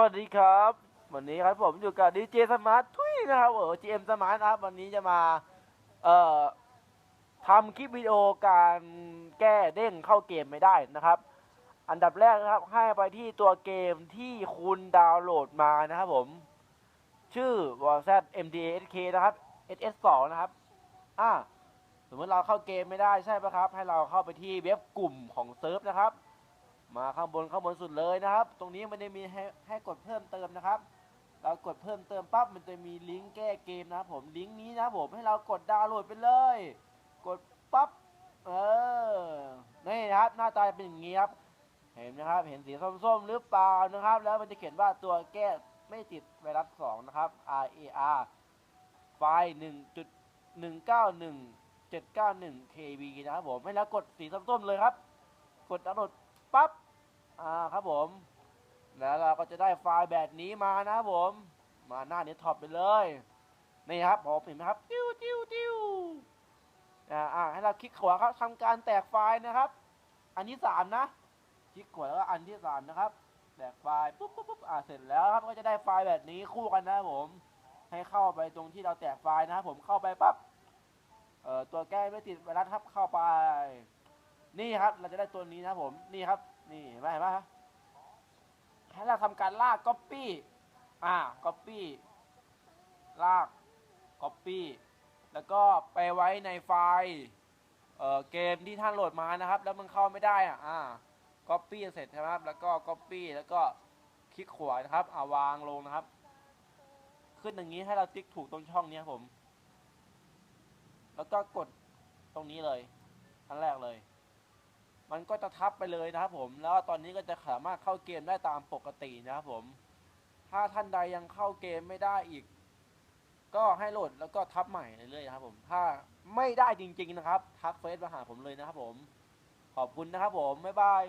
วัสดีครับ วันนี้ครับผมอยู่กับดีเจสมาร์ททุยนะครับเออ GM สมาร์ทนะครับวันนี้จะมาเอ่อทำคลิปวิดีโอการแก้เด้งเข้าเกมไม่ได้นะครับ อันดับแรกนะครับให้ไปที่ตัวเกมที่คุณดาวน์โหลดมานะครับผม ชื่อ w a z MDASK นะครับ SS2 นะครับอ่าสมมติเราเข้าเกมไม่ได้ใช่ปะครับ ให้เราเข้าไปที่เว็บกลุ่มของเซิร์ฟนะครับ มาข้างบนข้างบนสุดเลยนะครับ ตรงนี้มันจะมีให้ให้กดเพิ่มเติมนะครับ เรากดเพิ่มเติมปั๊บมันจะมีลิงก์แก้เกมนะครับผมลิงก์นี้นะผมให้เรากดดาวน์โหลดไปเลย กดปั๊บเออนี่นะครับหน้าตาเป็นอย่างนี้ครับเห็นไหมครับเห็นสีส้มๆหรือเปล่านะครับ แล้วมันจะเขียนว่าตัวแก้ไม่ติดไวรัส2นะครับ R A R ไฟล์1.191 791 KB นะครับผมให้แล้วกดสีส้มๆเลยครับ กดดาวน์โหลดปั๊บ อ่าครับผม แล้วเราก็จะได้ไฟล์แบบนี้มานะผม มาหน้าเน็ตท็อปไปเลย นี่ครับผมเห็นไหมครับ ติ้วติ้วติ้วอ่าให้เราคลิกขวาครับทำการแตกไฟล์นะครับ อันที่สามนะ คลิกขวาแล้วก็อันที่สามนะครับ แตกไฟล์ปุ๊บปุ๊บปุ๊บอ่าเสร็จแล้วครับ ก็จะได้ไฟล์แบบนี้คู่กันนะผม ให้เข้าไปตรงที่เราแตกไฟล์นะครับผม เข้าไปปั๊บ เอ่อ ตัวแก้ไม่ติดไวรัสครับ เข้าไป นี่ครับ เราจะได้ตัวนี้นะผม นี่ครับ นี่เห็นไหมเห็นไหมครับให้เราทำการลาก copy อ่า copy ลาก copy แล้วก็ไปไว้ในไฟล์เอ่อเกมที่ท่านโหลดมานะครับ แล้วมันเข้าไม่ได้อะอ่า copy เสร็จใช่ไหมครับ แล้วก็ copy แล้วก็คลิกขวานะครับ อ่าวางลงนะครับ ขึ้นอย่างนี้ให้เราติ๊กถูกตรงช่องนี้ครับผม แล้วก็กดตรงนี้เลยอันแรกเลย มันก็จะทับไปเลยนะครับผม แล้วตอนนี้ก็จะสามารถเข้าเกมได้ตามปกตินะครับผม ถ้าท่านใดยังเข้าเกมไม่ได้อีก ก็ให้โหลดแล้วก็ทับใหม่เรื่อยๆนะครับ ผม ถ้าไม่ได้จริง ๆนะครับ ทักเฟซมาหาผมเลยนะครับผม ขอบคุณนะครับผม บ๊ายบาย